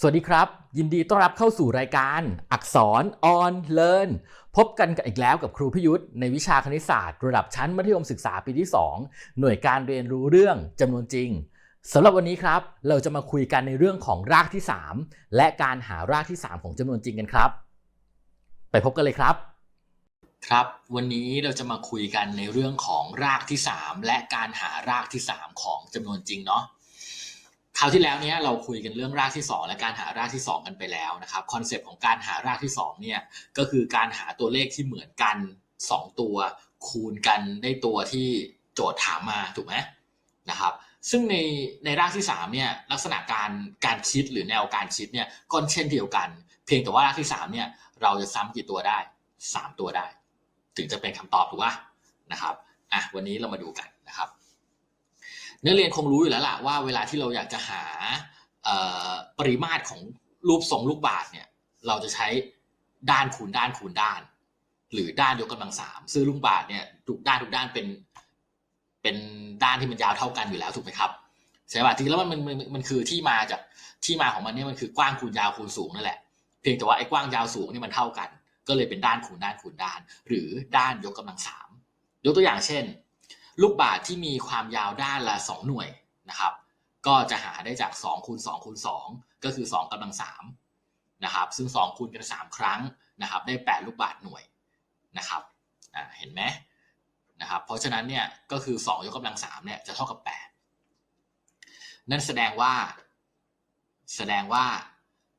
สวัสดีครับ ยินดีต้อนรับเข้าสู่รายการ อักษร on learn พบกันกันอีกแล้วกับครูพิยุทธ์ในวิชาคณิตศาสตร์ระดับชั้นมัธยมศึกษาปีที่ 2 หน่วยการเรียนรู้เรื่องจำนวนจริงสำหรับวันนี้ครับ เราจะมาคุยกันในเรื่องของรากที่ 3 และการหารากที่ 3 ของจำนวนจริงกันครับ ไปพบกันเลยครับ ครับ วันนี้เราจะมาคุยกันในเรื่องของรากที่ 3 และการหารากที่ 3 ของจำนวนจริงเนาะ คราวที่แล้วเนี้ยเราคุยกันเรื่องรากที่ 2 และการหารากที่ 2 กันไปแล้วนะครับคอนเซปต์ของการหารากที่2เนี่ยก็คือการหาตัวเลขที่เหมือนกัน 2 ตัว คูณกันได้ตัวที่โจทย์ถามมาถูกไหมนะครับซึ่งในในรากที่3เนี่ยลักษณะการการคิดหรือแนวการคิดเนี่ยก็เช่นเดียวกัน เพียงแต่ว่ารากที่3เนี่ยเราจะซ้ำกี่ตัวได้ 3 ตัวได้ ถึงจะเป็นคำตอบถูกป่ะนะครับอะวันนี้เรามาดูกัน นักเรียนคงรู้อยู่แล้วล่ะว่าเวลาที่เราอยากจะหาปริมาตรของรูปทรงลูกบาศก์เนี่ย เราจะใช้ด้านคูณด้านคูณด้าน หรือด้านยกกำลังสามซึ่งลูกบาศก์เนี่ยทุกด้านทุกด้านเป็นเป็นด้านที่มันยาวเท่ากันอยู่แล้วถูกไหมครับใช่ป่ะทีแล้วมันมันมันคือที่มาจากที่มาของมันเนี่ยมันคือกว้างคูณยาวคูณสูงนั่นแหละเพียงแต่ว่าไอ้กว้างยาวสูงนี่มันเท่ากัน ก็เลยเป็นด้านคูณด้านคูณด้าน หรือด้านยกกำลังสามยกตัวอย่างเช่น ลูกบาศก์ที่มีความยาวด้านละ 2 หน่วยนะครับ ก็จะหาได้จาก2คูณ2คูณ2ก็คือ 2กำลัง3นะครับซึ่ง 2คูณกัน 3 ครั้งนะครับ ได้ 8 ลูกบาศก์หน่วยนะครับเห็นไหมนะครับ เพราะฉะนั้นเนี่ยก็คือ 2 ยกกำลัง3เนี่ยจะเท่ากับ 8 นั่นแสดงว่า แสดงว่า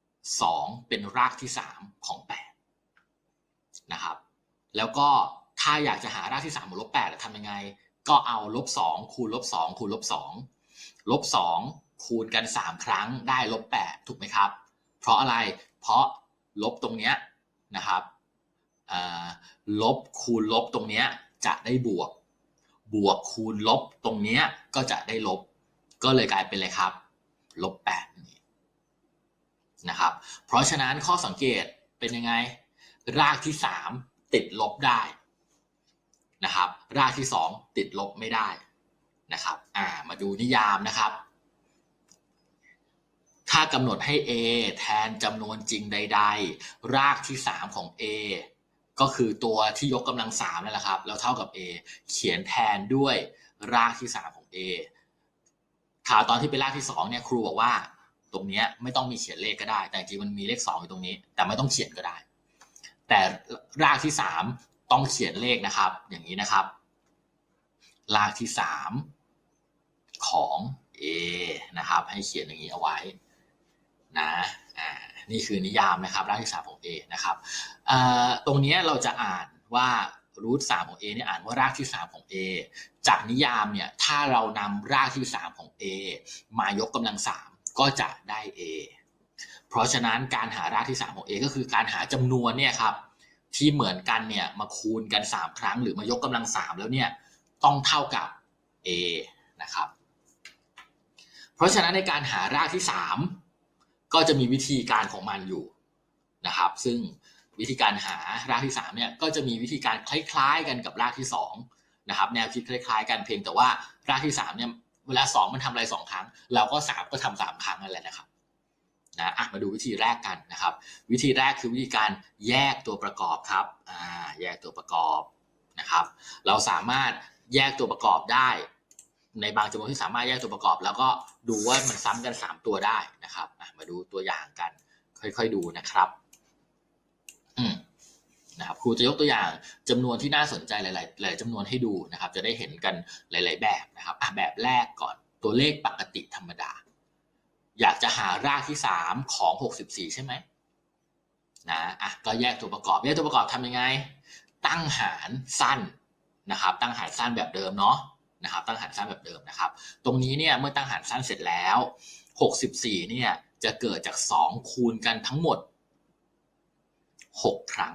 2 เป็นรากที่ 3 ของ 8 นะครับ แล้วก็ถ้าอยากจะหารากที่3บวกลบ8ทำยังไง ก็เอาลบสองคูณลบสองคูณลบสองลบสองคูณกันสามครั้งได้ลบแปดถูกไหมครับ เพราะอะไรเพราะลบตรงเนี้ยนะครับลบคูณลบตรงเนี้ยจะได้บวก บวกคูณลบตรงเนี้ยก็จะได้ลบ ก็เลยกลายเป็นอะไรครับลบแปดนะครับ เพราะฉะนั้นข้อสังเกตเป็นยังไง รากที่สามติดลบได้ นะครับรากที่ 2 ติดลบไม่ได้นะครับอ่ามาดูนิยามนะครับ ถ้ากำหนดให้ a แทนจำนวนจริงใด ๆ รากที่ 3 ของ a ก็คือตัวที่ยกกำลัง3นั่นแหละครับแล้วเท่ากับ a เขียนแทนด้วยรากที่ 3 ของ a ข่าวตอนที่เป็นรากที่2เนี่ยครูบอกว่าตรงนี้ไม่ต้องมีเขียนเลขก็ได้ แต่จริงมันมีเลข 2 อยู่ตรงนี้ แต่ไม่ต้องเขียนก็ได้ แต่รากที่ 3 ต้องเขียนเลขนะครับ อย่างนี้นะครับรากที่สามของ A นะครับ ให้เขียนอย่างนี้เอาไว้นะอ่านี่คือนิยามนะครับรากที่สามของ A นะครับตรงนี้เราจะอ่านว่ารูทสามของ A เนี่ยอ่านว่ารากที่สามของ A จากนิยามเนี่ยถ้าเรานำรากที่สามของ A มายกกำลังสามก็จะได้ A เพราะฉะนั้นการหารากที่ 3 ของ A ก็คือการหาจำนวนเนี่ยครับ ที่เหมือนกันเนี่ยมาคูณกัน 3 ครั้ง หรือมายกกำลัง 3 แล้วเนี่ยต้องเท่ากับ a นะครับ เพราะฉะนั้นในการหารากที่ 3 ก็จะมีวิธีการของมันอยู่นะครับ ซึ่งวิธีการหารากที่3เนี่ยก็จะมีวิธีการคล้าย ๆ กันกับรากที่2นะครับแนวคิดคล้ายๆ กันเพียงแต่ว่ารากที่3เนี่ยเวลา 2 มันทำอะไร 2 ครั้ง เราก็ 3 ก็ทำา3 ครั้งนั่นแหละนะครับ นะอะมาดูวิธีแรกกันนะครับ วิธีแรกคือวิธีการแยกตัวประกอบครับอ่าแยกตัวประกอบนะครับ เราสามารถแยกตัวประกอบได้ ในบางจำนวนที่สามารถแยกตัวประกอบ แล้วก็ดูว่ามันซ้ำกัน 3 ตัวได้นะครับมาดูตัวอย่างกัน ค่อยๆดูนะครับอืมนะครับครูจะยกตัวอย่างจำนวนที่น่าสนใจหลายๆหลายจำนวนให้ดูนะครับ จะได้เห็นกันหลาย ๆ แบบนะครับอะแบบแรกก่อนตัวเลขปกติธรรมดา อยากจะหารากที่ 3 ของ 64 ใช่ไหมนะอะก็แยกตัวประกอบ แยกตัวประกอบทำยังไง ตั้งหารสั้นนะครับ ตั้งหารสั้นแบบเดิมเนาะนะครับ ตั้งหารสั้นแบบเดิมนะครับ ตรงนี้เนี่ยเมื่อตั้งหารสั้นเสร็จแล้ว 64 เนี่ยจะเกิดจาก 2 คูณกันทั้งหมด 6 ครั้ง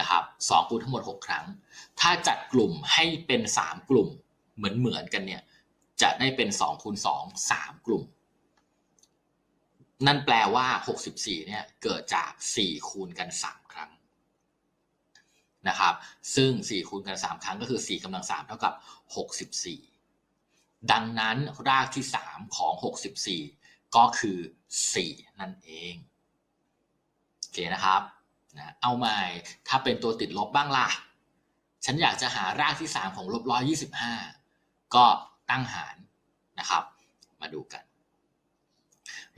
นะครับ2คูณทั้งหมด 6 ครั้ง ถ้าจัดกลุ่มให้เป็น 3 กลุ่มเหมือนเหมือนกันเนี่ย จะได้เป็น2คูณ2 3 กลุ่ม นั่นแปลว่า 64เนี่ยเกิดจาก 4 คูณกัน 3 ครั้งนะครับ ซึ่ง 4 คูณกัน 3 ครั้งก็คือ 4กำลัง 3 เท่ากับ 64 ดังนั้นรากที่ 3 ของ 64 ก็คือ 4 นั่นเองโอเคนะครับนะเอาใหม่ถ้าเป็นตัวติดลบบ้างล่ะ ฉันอยากจะหารากที่ 3 ของลบ125ก็ ตั้งหารนะครับ มาดูกัน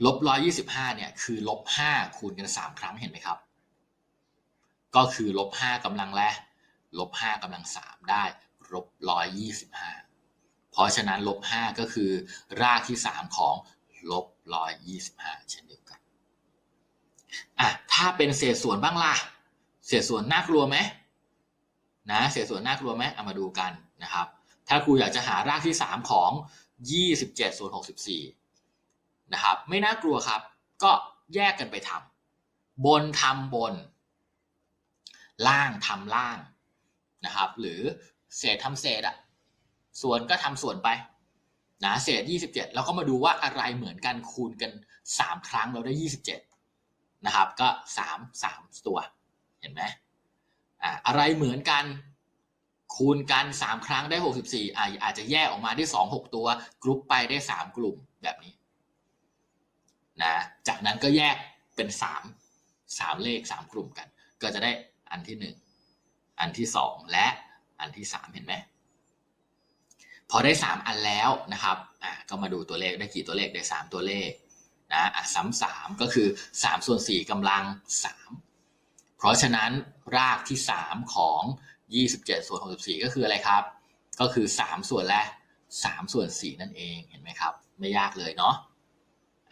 ลบ125เนี่ยคือลบ5คูณกัน3ครั้งเห็นไหมครับ ก็คือลบ5กำลังและลบ5กำลัง3ได้ลบ125เพราะฉะนั้นลบ5ก็คือ รากที่3ของลบ125เช่นเดียวกันอะถ้าเป็นเศษส่วนบ้างล่ะ เศษส่วนน่ากลัวไหมนะ เศษส่วนน่ากลัวไหมเอามาดูกันนะครับ ถ้าครูอยากจะหารากที่ 3 ของ 27ส่วน64 นะครับ ไม่น่ากลัวครับ ก็แยกกันไปทำบนทำบน ล่างทำล่างนะครับ หรือเศษทำเศษอะส่วนก็ทำส่วนไปนะเศษ 27 แล้วก็มาดูว่าอะไรเหมือนกันคูณกัน 3 ครั้งเราได้ 27 นะครับ ก็ 3 3 ตัว เห็นไหมอ่าอะไรเหมือนกัน คูณกัน 3 ครั้งได้ 64อ่าอาจจะแยกออกมาได้ 2 6 ตัว กรุ๊ปไปได้ 3 กลุ่มแบบนี้นะจากนั้นก็แยกเป็น 3 3 เลข 3 กลุ่มกัน ก็จะได้อันที่ 1 อันที่ 2 และอันที่ 3 เห็นไหมพอได้ 3 อันแล้วนะครับอ่าก็มาดูตัวเลขได้กี่ตัวเลขได้ 3 ตัวเลขนะอะซ้ำสามก็คือ 3 ส่วน 4กำลัง 3 เพราะฉะนั้นรากที่ 3 ของ 27 ส่วน 64 ก็คืออะไรครับ ก็คือ 3 ส่วนและ 3 ส่วน 4 นั่นเองเห็นไหมครับ ไม่ยากเลยเนาะ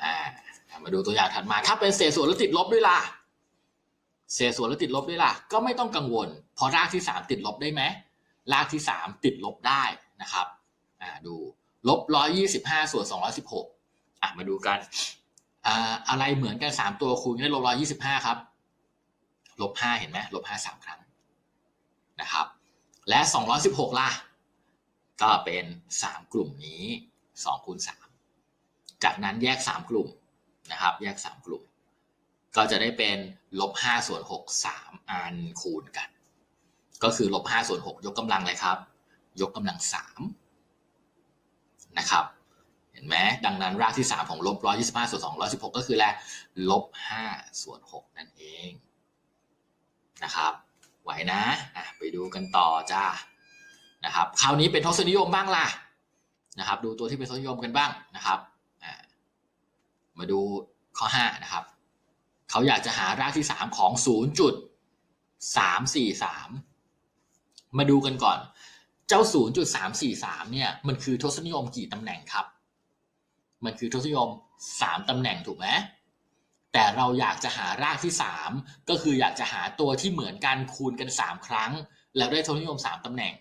อ่ามาดูตัวอย่างถัดมา ถ้าเป็นเศษส่วนแล้วติดลบด้วยล่ะ เศษส่วนแล้วติดลบด้วยล่ะ ก็ไม่ต้องกังวล เพราะรากที่ 3 ติดลบได้ไหมรากที่ 3 ติดลบได้นะครับอ่าดูลบ 125 ส่วน 216อะมาดูกันอ่าอะไรเหมือนกัน 3 ตัวคูณได้ลบ 125 ครับลบ5เห็นไหมลบ5 3 ครั้งนะครับ และ 216 ล่ะ ก็เป็น 3 กลุ่มนี้2คูณ3จากนั้นแยก 3 กลุ่มนะครับ แยก 3 กลุ่ม ก็จะได้เป็นลบ5ส่วน6 3 อันคูณกัน ก็คือลบ5ส่วน6ยกกำลังเลยครับ ยกกำลัง3นะครับ เห็นไหมดังนั้นรากที่ 3 ของลบ125ส่วน216 ก็คือแลลบ5ส่วน6นั่นเองนะครับ ไหวนะอะไปดูกันต่อจ้านะครับคราวนี้เป็นทศนิยมบ้างล่ะนะครับ ดูตัวที่เป็นทศนิยมกันบ้างนะครับมาดูข้อ5นะครับเขาอยากจะหารากที่ 3 ของ 0.343 มาดูกันก่อน เจ้า 0.343 เนี่ยมันคือทศนิยมกี่ตำแหน่งครับ มันคือทศนิยม 3ตำแหน่งถูกไหม แต่เราอยากจะหารากที่ 3 ก็คืออยากจะหาตัวที่เหมือนกันคูณกัน 3 ครั้ง แล้วได้ทศนิยม 3 ตำแหน่ง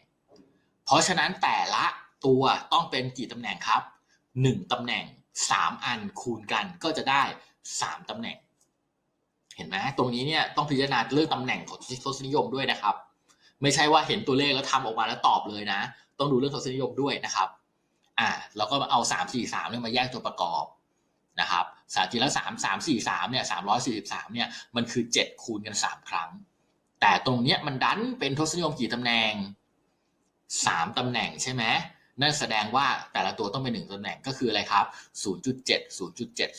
เพราะฉะนั้นแต่ละตัวต้องเป็นกี่ตำแหน่งครับ 1ตำแหน่ง 3 อันคูณกันก็จะได้ 3ตำแหน่ง เห็นไหมตรงนี้เนี่ยต้องพิจารณาเรื่องตำแหน่งของทศนิยมด้วยนะครับ ไม่ใช่ว่าเห็นตัวเลขแล้วทำออกมาแล้วตอบเลยนะ ต้องดูเรื่องทศนิยมด้วยนะครับอ่าแล้วก็เอา 3 4 3เนี่ยมาแยกตัวประกอบนะครับ สามจริงแล้วสามสามสี่สามเนี่ยสามร้อยสี่สิบสามเนี่ยมันคือเจ็ดคูณกันสามครั้ง แต่ตรงเนี้ยมันดันเป็นทศนิยมกี่ตำแหน่งสามตำแหน่งใช่ไหมนั่นแสดงว่าแต่ละตัวต้องเป็นหนึ่งตำแหน่งก็คืออะไรครับ 0.7 0.7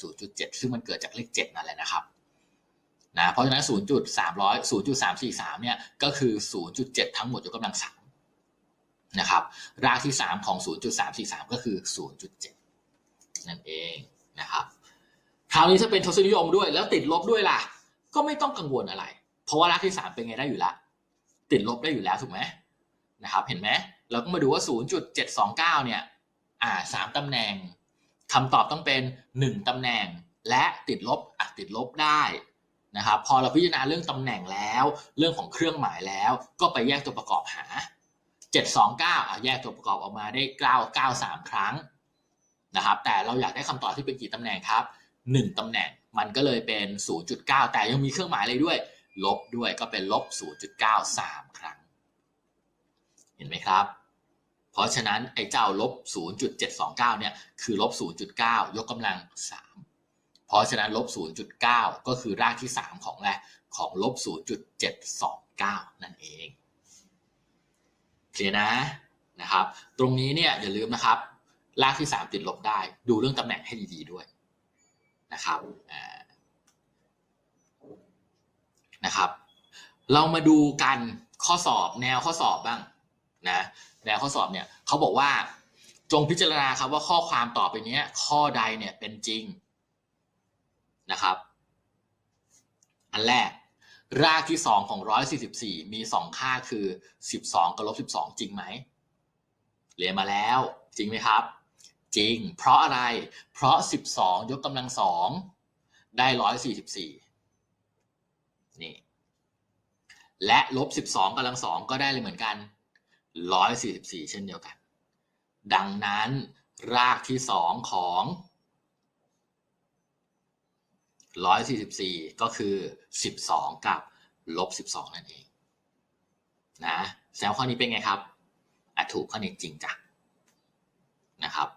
0.7 ซึ่งมันเกิดจากเลข 7 นั่นแหละนะครับนะเพราะฉะนั้น 0.300 0.343 เนี่ยก็คือ 0.7 ทั้งหมดยกกำลัง3นะครับ รากที่ 3 ของ 0.343 ก็คือ 0.7 นั่นเองนะครับ คราวนี้ถ้าเป็นทศนิยมด้วย แล้วติดลบด้วยล่ะ ก็ไม่ต้องกังวลอะไร เพราะว่ารากที่ 3 เป็นไงได้อยู่แล้วติดลบได้อยู่แล้วถูกไหมนะครับเห็นไหมเราก็มาดูว่า 0.729 เนี่ยอ่าสามตำแหน่งคำตอบต้องเป็น 1ตำแหน่งและติดลบอะติดลบได้นะครับพอเราพิจารณาเรื่องตำแหน่งแล้ว เรื่องของเครื่องหมายแล้ว ก็ไปแยกตัวประกอบหา 729อะแยกตัวประกอบออกมาได้ 9 93 ครั้งนะครับแต่เราอยากได้คำตอบที่เป็นกี่ตำแหน่งครับ 1ตำแหน่ง มันก็เลยเป็น 0.9 แต่ยังมีเครื่องหมายอะไรด้วย ลบด้วยก็เป็นลบ 0.93 ครั้ง เห็นไหมครับ เพราะฉะนั้นไอ้เจ้าลบ 0.729 เนี่ยคือลบ 0.9 ยกกำลัง 3 เพราะฉะนั้นลบ 0.9 ก็คือรากที่ 3 ของอะไรของลบ 0.729 นั่นเองเคลียร์นะนะครับ ตรงนี้เนี่ยอย่าลืมนะครับ รากที่ 3 ติดลบได้ ดูเรื่องตำแหน่งให้ดีๆด้วย นะครับนะครับ เรามาดูกันข้อสอบแนวข้อสอบบ้างนะแนวข้อสอบเนี่ยเขาบอกว่าจงพิจารณาครับว่าข้อความต่อไปนี้ข้อใดเนี่ยเป็นจริงนะครับ อันแรกรากที่สองของร้อยสี่สิบสี่มีสองค่าคือสิบสองกับลบสิบสองจริงไหมเรียนมาแล้วจริงไหมครับ จริง เพราะอะไร เพราะสิบสองยกกำลังสองได้ร้อยสี่สิบสี่นี่ และลบสิบสองกำลังสองก็ได้เลยเหมือนกันร้อยสี่สิบสี่เช่นเดียวกัน ดังนั้นรากที่สองของร้อยสี่สิบสี่ก็คือสิบสองกับลบสิบสองนั่นเอง นะแสดงข้อนี้เป็นไงครับอะถูกข้อนี้จริงจ้ะนะครับ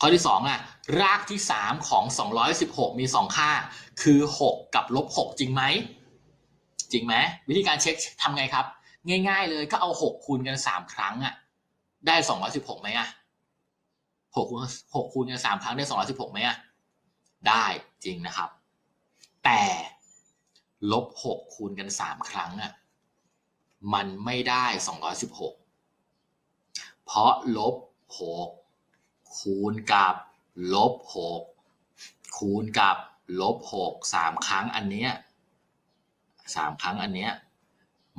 ข้อที่สองอะรากที่สามของสองร้อยสิบหกมีสองค่า คือหกกับลบหกจริงไหม จริงไหมวิธีการเช็คทำไงครับ ง่าย ๆ เลยก็เอาหกคูณกันสามครั้งอะได้สองร้อยสิบหกไหมอะหกคูณหกคูณกันสามครั้งได้สองร้อยสิบหกไหมอะได้จริงนะครับ แต่ลบหกคูณกันสามครั้งอะมันไม่ได้สองร้อยสิบหกเพราะลบหก คูณกับลบหกคูณกับลบหกสามครั้งอันเนี้ยสามครั้งอันเนี้ย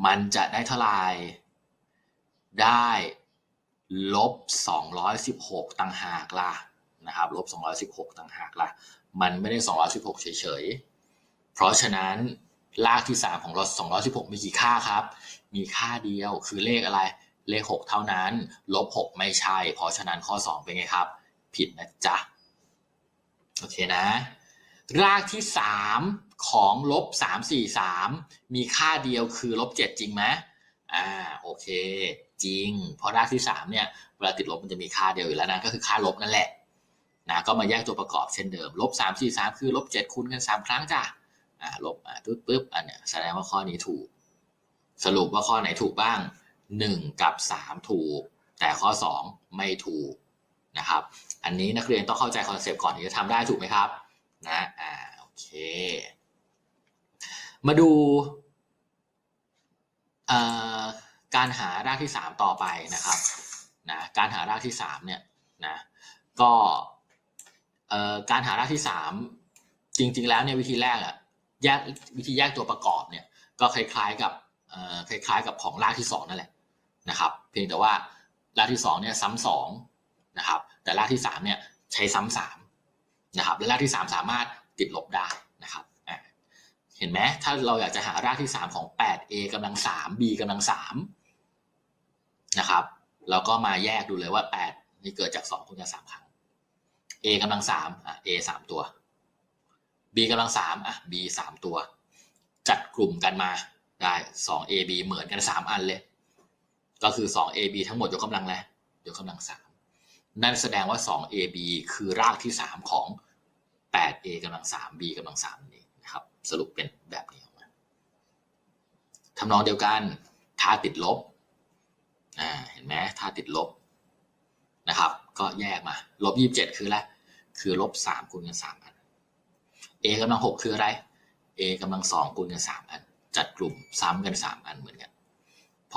มันจะได้เท่าไหร่ได้ลบสองร้อยสิบหกต่างหากล่ะนะครับลบสองร้อยสิบหกต่างหากล่ะ มันไม่ได้สองร้อยสิบหกเฉยๆ เพราะฉะนั้นรากที่สามของเราสองร้อยสิบหกมีกี่ค่าครับ มีค่าเดียวคือเลขอะไร เลขหกเท่านั้น ลบหกไม่ใช่ เพราะฉะนั้นข้อสองเป็นไงครับ ผิดนะจ๊ะ โอเคนะ รากที่สามของลบสามสี่สามมีค่าเดียวคือลบเจ็ดจริงไหมอ่าโอเค จริง เพราะรากที่สามเนี่ย เวลาติดลบมันจะมีค่าเดียวอยู่แล้วนะ ก็คือค่าลบนั่นแหละนะก็มาแยกตัวประกอบเช่นเดิมลบสามสี่สามคือลบเจ็ดคูณกันสามครั้งจ้ะอ่าลบอ่าปึ๊บปึ๊บอันเนี้ยแสดงว่าข้อนี้ถูก สรุปว่าข้อไหนถูกบ้าง หนึ่งกับสามถูก แต่ข้อสองไม่ถูกนะครับ อันนี้นักเรียนต้องเข้าใจคอนเซปต์ก่อนที่จะทำได้ถูกไหมครับนะอ่าโอเค มาดูการหารากที่สามต่อไปนะครับนะการหารากที่สามเนี่ยนะก็การหารากที่สามจริง ๆ แล้วเนี่ยวิธีแรกอะแยกวิธีแยกตัวประกอบเนี่ยก็คล้ายๆกับคล้ายๆกับของรากที่สองนั่นแหละ นะครับ เพียงแต่ว่ารากที่สองเนี่ยซ้ำสองนะครับ แต่รากที่สามเนี่ยใช้ซ้ำสามนะครับ และรากที่สามสามารถติดลบได้นะครับเห็นไหมถ้าเราอยากจะหารากที่สามของ 8a กำลังสาม b กำลังสามนะครับ เราก็มาแยกดูเลยว่า 8 นี่เกิดจาก 2คูณกัน3ครั้ง a กำลัง3อะ a 3 ตัว b กำลัง3อะ b 3 ตัว จัดกลุ่มกันมาได้ 2ab เหมือนกัน 3 อันเลย ก็คือ 2ab ทั้งหมดยกกำลังแล้วยกกำลัง 3 นั่นแสดงว่า 2ab คือรากที่ 3 ของ 8a กำลัง 3b กำลัง3นั่นเองนะครับ สรุปเป็นแบบนี้ออกมาทำนองเดียวกันถ้าติดลบอ่าเห็นไหมถ้าติดลบนะครับ ก็แยกมา ลบยี่สิบเจ็ดคืออะไรคือลบสามคูณกันสามอัน a กำลังหกคืออะไร a กำลังสองคูณกันสามอัน จัดกลุ่มซ้ำกันสามอันเหมือนกัน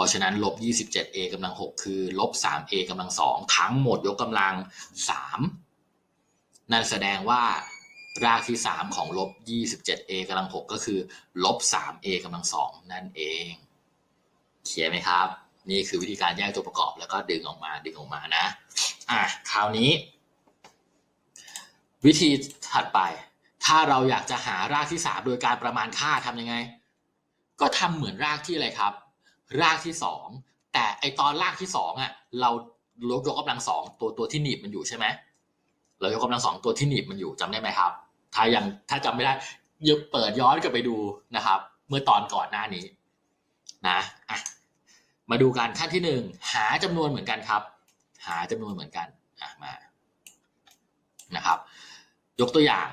ราะฉะนั้นลบยี่สิบเจ็ด a กำลังหกคือลบสาม a กำลังสองทั้งหมดยกกำลังสามนั่นแสดงว่ารากที่สามของลบยี่สิบเจ็ด a กำลังหกก็คือลบสาม a กำลังสองนั่นเอง เขียนไหมครับ นี่คือวิธีการแยกตัวประกอบแล้วก็ดึงออกมาดึงออกมานะ อะ คราวนี้ วิธีถัดไป ถ้าเราอยากจะหารากที่สามโดยการประมาณค่าทำยังไง ก็ทำเหมือนรากที่อะไรครับ รากที่สองแต่ไอตอนรากที่สองอะเราลดยกกำลังสองตัวตัวที่หนีบมันอยู่ใช่ไหมเรายกกำลังสองตัวที่หนีบมันอยู่จำได้ไหมครับ ถ้ายังถ้าจำไม่ได้ยกเปิดย้อนกลับไปดูนะครับ เมื่อตอนก่อนหน้านี้นะอะมาดูกันขั้นที่หนึ่งหาจำนวนเหมือนกันครับ หาจำนวนเหมือนกันอะมานะครับ ยกตัวอย่าง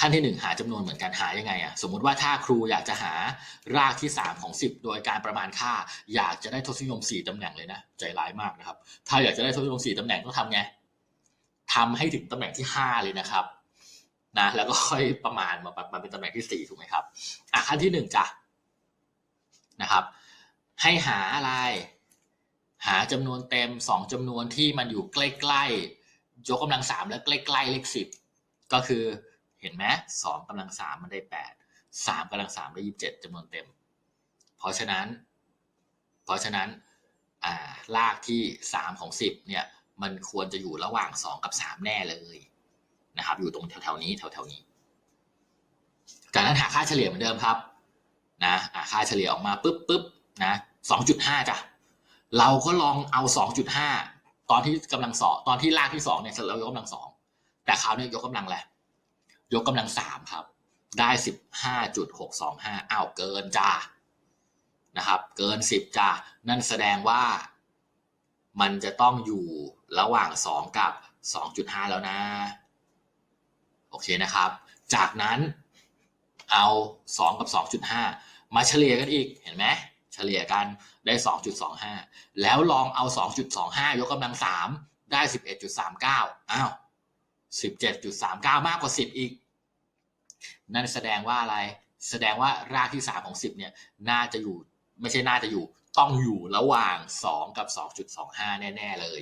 ขั้นที่หนึ่งหาจำนวนเหมือนกันหายังไงอะสมมุติว่าถ้าครูอยากจะหารากที่สามของสิบโดยการประมาณค่า อยากจะได้ทศนิยมสี่ตำแหน่งเลยนะใจร้ายมากนะครับ ถ้าอยากจะได้ทศนิยมสี่ตำแหน่งต้องทำไงทำให้ถึงตำแหน่งที่ห้าเลยนะครับนะแล้วก็ค่อยประมาณมามาเป็นตำแหน่งที่สี่ถูกไหมครับอะขั้นที่หนึ่งจ้ะนะครับ ให้หาอะไร หาจำนวนเต็มสองจำนวนที่มันอยู่ใกล้ๆยกกำลังสามแล้วใกล้ๆเลขสิบก็คือ เห็นไหมสองกำลังสามมันได้แปดสามกำลังสามได้ยี่สิบเจ็ดจำนวนเต็ม เพราะฉะนั้น เพราะฉะนั้นอ่าลากที่สามของสิบเนี่ยมันควรจะอยู่ระหว่างสองกับสามแน่เลยนะครับ อยู่ตรงแถวๆนี้แถวๆนี้ จากนั้นหาค่าเฉลี่ยเหมือนเดิมครับนะค่าเฉลี่ยออกมาปุ๊บปุ๊บนะสองจุดห้าจ้ะเราก็ลองเอาสองจุดห้าตอนที่กำลังสองตอนที่ลากที่สองเนี่ยเรายกกำลังสองแต่คราวนี้ยกกำลังแหละ ยกกำลังสามครับ ได้สิบห้าจุดหกสองห้าอ้าวเกินจ้านะครับเกินสิบจ้านั่นแสดงว่า มันจะต้องอยู่ระหว่างสองกับสองจุดห้าแล้วนะโอเคนะครับ จากนั้นเอาสองกับสองจุดห้ามาเฉลี่ยกันอีกเห็นไหมเฉลี่ยกันได้2.25แล้วลองเอา2.25ยกกำลัง3ได้11.39อ้าว 17.39 มากกว่า 10 อีก นั่นแสดงว่าอะไร แสดงว่ารากที่ 3 ของ 10 เนี่ย น่าจะอยู่ ไม่ใช่น่าจะอยู่ ต้องอยู่ระหว่าง 2 กับ 2.25 แน่ ๆ เลย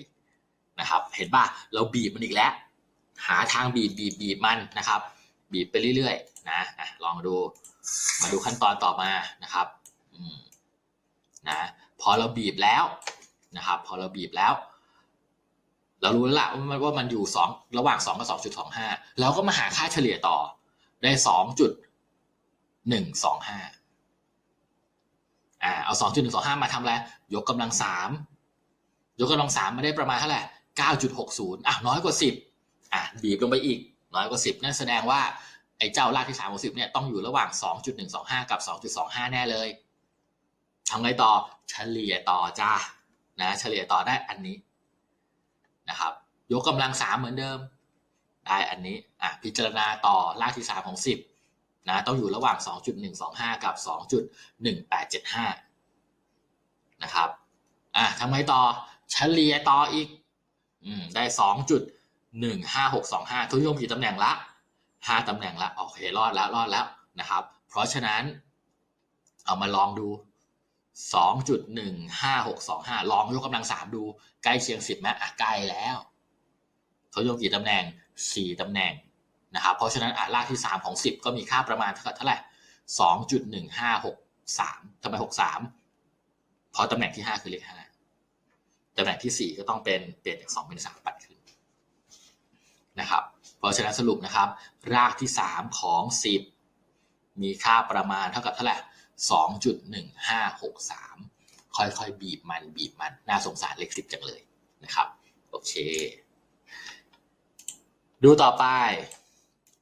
นะครับ เห็นป่ะ เราบีบมันอีกแล้ว หาทางบีบบีบบีบมันนะครับ บีบไปเรื่อยๆ นะะลองดู มาดูขั้นตอนต่อมานะครับนะ พอเราบีบแล้วนะครับ พอเราบีบแล้ว เรารู้แล้วละว่ามันว่ามันอยู่สองระหว่างสองกับสองจุดสองห้าเราก็มาหาค่าเฉลี่ยต่อได้สองจุดหนึ่งสองห้าอ่าเอาสองจุดหนึ่งสองห้ามาทำอะไรยกกำลังสามยกกำลังสามมาได้ประมาณเท่าไหร่เก้าจุดหกศูนย์อะน้อยกว่าสิบอะบีบลงไปอีก น้อยกว่าสิบนั่นแสดงว่าไอ้เจ้ารากที่สามของสิบเนี่ยต้องอยู่ระหว่างสองจุดหนึ่งสองห้ากับสองจุดสองห้าแน่เลยทำไงต่อเฉลี่ยต่อจ้านะเฉลี่ยต่อได้อันนี้ นะครับ ยกกำลังสามเหมือนเดิม ได้อันนี้อะพิจารณาต่อรากที่สามของสิบนะต้องอยู่ระหว่าง 2.125 กับ 2.1875 นะครับอะทำไงต่อเฉลี่ยต่ออีกอืมได้ 2.15625 ทุกยมกี่ตำแหน่งละ 5ตำแหน่งละ โอเครอดแล้วรอดแล้วนะครับ เพราะฉะนั้นเอามาลองดู 2.15625 ลองยกกำลัง3ดู ใกล้เคียง 10ไหมอะใกล้แล้วเขาโยกกี่ตำแหน่ง 4ตำแหน่งนะครับ เพราะฉะนั้นอะรากที่ 3 ของ 10 ก็มีค่าประมาณเท่ากับเท่าไหร่2.1563ทำไม 63 เพราะตำแหน่งที่ 5 คือเลข5ตำแหน่งที่ 4 ก็ต้องเป็นเปลี่ยนจาก 2 เป็น 3 ปัดขึ้นนะครับ เพราะฉะนั้นสรุปนะครับ รากที่ 3 ของ 10 มีค่าประมาณเท่ากับเท่าไหร่ 2.1563 ค่อยๆ บีบมันบีบมัน น่าสงสารเลข10จังเลยนะครับ โอเค ดูต่อไป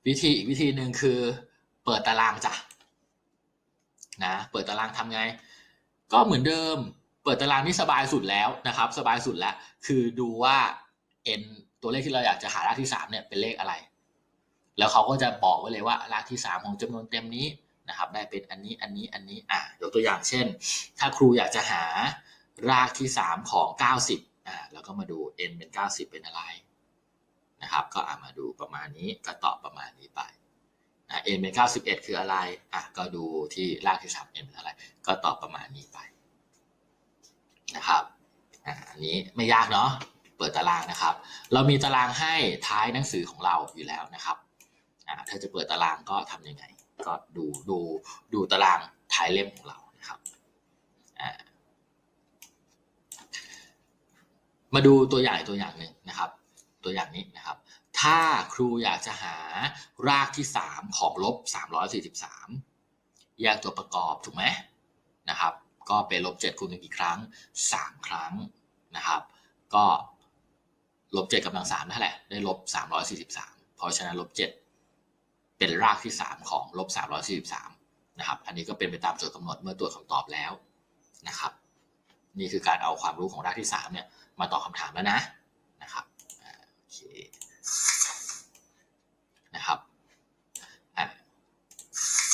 วิธีอีกวิธีหนึ่งคือ เปิดตารางจ้ะนะเปิดตารางทำไง ก็เหมือนเดิม เปิดตารางนี่สบายสุดแล้วนะครับ สบายสุดแล้ว คือดูว่า n ตัวเลขที่เราอยากจะหารากที่3เนี่ยเป็นเลขอะไร แล้วเขาก็จะบอกไว้เลยว่ารากที่ 3 ของจำนวนเต็มนี้ นะครับได้เป็นอันนี้อันนี้อันนี้อะยกตัวอย่างเช่น ถ้าครูอยากจะหารากที่ 3 ของ 90อะแล้วก็มาดู n เป็น 90 เป็นอะไรนะครับก็อามาดูประมาณนี้ก็ตอบประมาณนี้ไปนะ n เป็น 91 คืออะไรอะก็ดูที่รากที่ 3 n เป็นอะไร ก็ตอบประมาณนี้ไปนะครับอ่าอันนี้ไม่ยากเนาะเปิดตารางนะครับ เรามีตารางให้ท้ายหนังสือของเราอยู่แล้วนะครับอ่าถ้าจะเปิดตารางก็ทำยังไง ก็ดูดูดูตารางท้ายเล่มของเรานะครับมาดูตัวอย่างตัวอย่างหนึ่งนะครับ ตัวอย่างนี้นะครับ ถ้าครูอยากจะหารากที่ 3 ของลบ 343 แยกตัวประกอบถูกไหมนะครับ ก็เป็นลบ7คูณกันกี่ครั้ง 3 ครั้งนะครับ ก็ลบ7กำลัง3นั่นแหละได้ลบ 343 เพราะฉะนั้นลบ7 เป็นรากที่ 3 ของลบ343นะครับ อันนี้ก็เป็นไปตามโจทย์กำหนดเมื่อตรวจคำตอบแล้วนะครับ นี่คือการเอาความรู้ของรากที่ 3 เนี่ยมาตอบคำถามแล้วนะนะครับโอเคนะครับ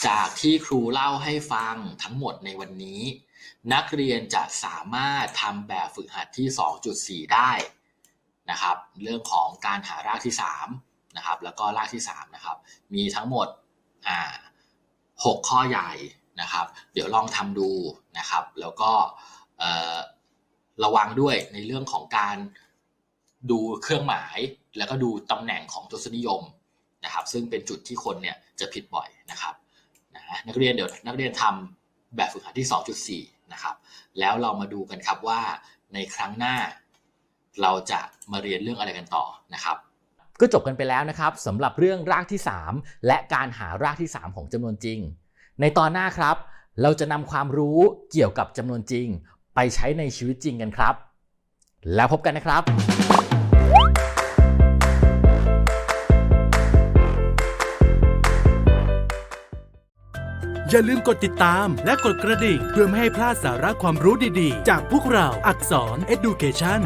จากที่ครูเล่าให้ฟังทั้งหมดในวันนี้ นักเรียนจะสามารถทำแบบฝึกหัดที่ 2.4 ได้นะครับ เรื่องของการหารากที่ 3 นะครับ แล้วก็รากที่3นะครับ มีทั้งหมดอ่าหกข้อใหญ่นะครับ เดี๋ยวลองทำดูนะครับ แล้วก็ระวังด้วยในเรื่องของการดูเครื่องหมายแล้วก็ดูตำแหน่งของทศนิยมนะครับ ซึ่งเป็นจุดที่คนเนี่ยจะผิดบ่อยนะครับนะนักเรียนเดี๋ยวนักเรียนทำแบบฝึกหัดที่ 2.4 นะครับ แล้วเรามาดูกันครับว่าในครั้งหน้าเราจะมาเรียนเรื่องอะไรกันต่อนะครับ ก็จบกันไปแล้วนะครับสำหรับเรื่องรากที่ 3 และการหารากที่ 3 ของจำนวนจริง ในตอนหน้าครับ เราจะนำความรู้เกี่ยวกับจำนวนจริง ไปใช้ในชีวิตจริงกันครับ แล้วพบกันนะครับอย่าลืมกดติดตามและกดกระดิ่ง เพื่อไม่ให้พลาดสาระความรู้ดีๆ จากพวกเราอักษร Education